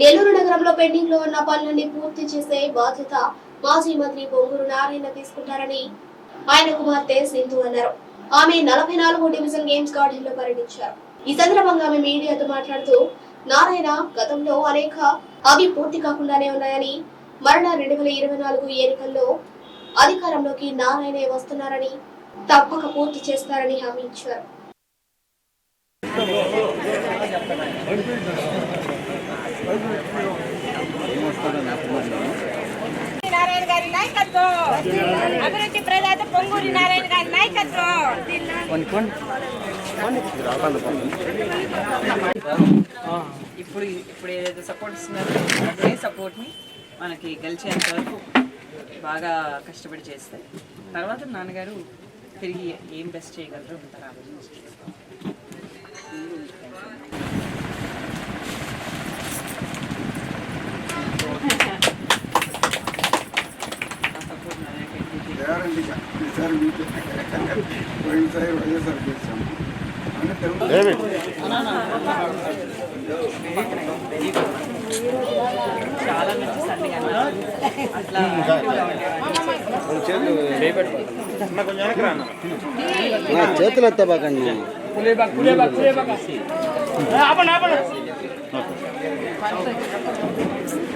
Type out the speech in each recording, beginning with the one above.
నెల్లూరు నగరంలో పెండింగ్లో ఉన్న పనులన్నీ పూర్తి చేసే బాధ్యత మాజీ మంత్రి బొంగురు నారాయణ తీసుకుంటారని ఆయన కుమార్తె సింధు అన్నారు. ఆమె నలభై నాలుగు డివిజన్ గేమ్స్ గార్డెన్లో పర్యటించారు. ఈ సందర్భంగా ఆమె మీడియాతో మాట్లాడుతూ నారాయణ గతంలో అనేక అవి పూర్తి కాకుండానే ఉన్నాయని మరలా రెండు వేల ఇరవై నాలుగు ఎన్నికల్లో అధికారంలోకి నారాయణే వస్తున్నారని తప్పక పూర్తి చేస్తారని హామీ ఇచ్చారు. నారాయణ గారి నాయకత్వం. అభివృద్ధి ప్రదాత పొంగూరి నారాయణ గారి నాయకత్వం. ఇప్పుడు ఇప్పుడు ఏదైతే సపోర్ట్ ఇస్తున్నారో అదే సపోర్ట్ని మనకి గెలిచేంత వరకు బాగా కష్టపడి చేస్తే తర్వాత నాన్నగారు తిరిగి ఏం బెస్ట్ చేయగలరో అంతా ఆలోచించి ఆ సపోర్ట్ నాన్నగారికి గ్యారంటీగా మీకు పోయినసారి వైఎస్ఆర్ చేశాము చాలా మంచి అట్లా చేతులు ఎత్తబాకండి జిందాబాద్ తెలుగుదేశం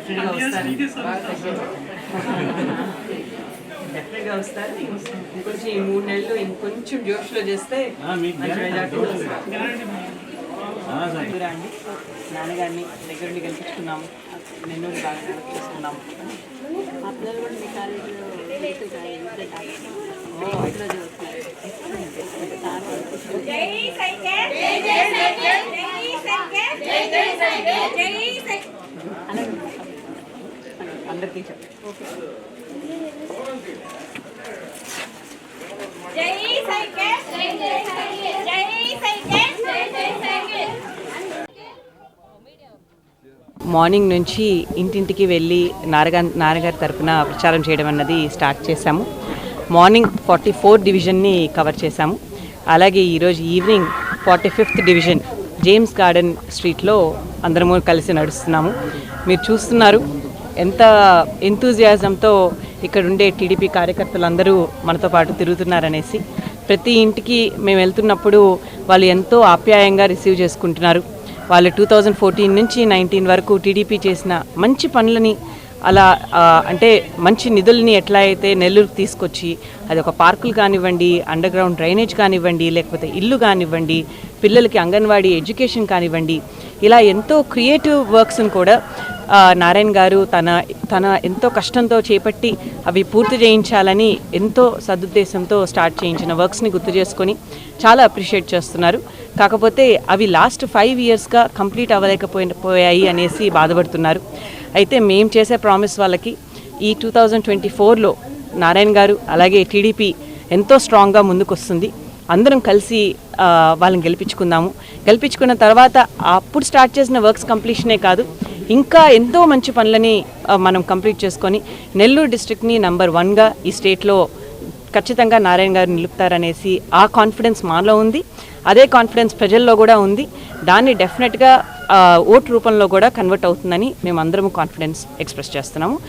డెఫినెట్గా వస్తారు డెఫినెట్గా వస్తారు ఇంకొంచెం ఈ మూడు నెలలు ఇంకొంచెం జోష్లో చేస్తే రండి. నాన్నగారిని దగ్గర నుండి గెలిపించుకున్నాము నెల్లూరు బాగా డెవలప్ చేసుకున్నాము జై సైకిల్ జై జై సైకిల్ జై సైకిల్ జై జై సైకిల్ జై సైకిల్ అందరికీ మార్నింగ్ నుంచి ఇంటింటికి వెళ్ళి నారగా నాన్నగారి తరపున ప్రచారం చేయడం అన్నది స్టార్ట్ చేశాము. మార్నింగ్ ఫార్టీ ఫోర్ డివిజన్ని కవర్ చేశాము. అలాగే ఈరోజు evening forty fifth division James garden స్ట్రీట్లో అందరము కలిసి నడుస్తున్నాము. మీరు చూస్తున్నారు ఎంత ఎంతూజియాజంతో ఇక్కడ ఉండే టీడీపీ కార్యకర్తలందరూ మనతో పాటు తిరుగుతున్నారనేసి ప్రతి ఇంటికి మేము వెళ్తున్నప్పుడు వాళ్ళు ఎంతో ఆప్యాయంగా రిసీవ్ చేసుకుంటున్నారు. వాళ్ళు టూ థౌజండ్ ఫోర్టీన్ నుంచి నైన్టీన్ వరకు టీడీపీ చేసిన మంచి పనులని అలా అంటే మంచి నిధుల్ని ఎట్లా అయితే నెల్లూరుకు తీసుకొచ్చి అది ఒక పార్కులు కానివ్వండి అండర్ గ్రౌండ్ డ్రైనేజ్ కానివ్వండి లేకపోతే ఇల్లు కానివ్వండి పిల్లలకి అంగన్వాడీ ఎడ్యుకేషన్ కానివ్వండి ఇలా ఎంతో క్రియేటివ్ వర్క్స్ని కూడా నారాయణ గారు తన తన ఎంతో కష్టంతో చేపట్టి అవి పూర్తి చేయించాలని ఎంతో సదుద్దేశంతో స్టార్ట్ చేయించిన వర్క్స్ని గుర్తు చేసుకొని చాలా అప్రిషియేట్ చేస్తున్నారు. కాకపోతే అవి లాస్ట్ ఫైవ్ ఇయర్స్గా కంప్లీట్ అవ్వలేకపోయి పోయాయి అనేసి బాధపడుతున్నారు. అయితే మేము చేసే ప్రామిస్ వాళ్ళకి ఈ టూ థౌజండ్ ట్వంటీ ఫోర్లో నారాయణ గారు అలాగే టీడీపీ ఎంతో స్ట్రాంగ్గా ముందుకొస్తుంది. అందరం కలిసి వాళ్ళని గెలిపించుకుందాము. గెలిపించుకున్న తర్వాత అప్పుడు స్టార్ట్ చేసిన వర్క్స్ కంప్లీషనే కాదు ఇంకా ఎంతో మంచి పనులని మనం కంప్లీట్ చేసుకొని నెల్లూరు డిస్ట్రిక్ట్ని నంబర్ వన్గా ఈ స్టేట్లో ఖచ్చితంగా నారాయణ గారు నిలుపుతారనేసి ఆ కాన్ఫిడెన్స్ మాలో ఉంది. అదే కాన్ఫిడెన్స్ ప్రజల్లో కూడా ఉంది. దాన్ని డెఫినెట్గా ఓటు రూపంలో కూడా కన్వర్ట్ అవుతుందని మేము అందరం కాన్ఫిడెన్స్ ఎక్స్ప్రెస్ చేస్తున్నాము.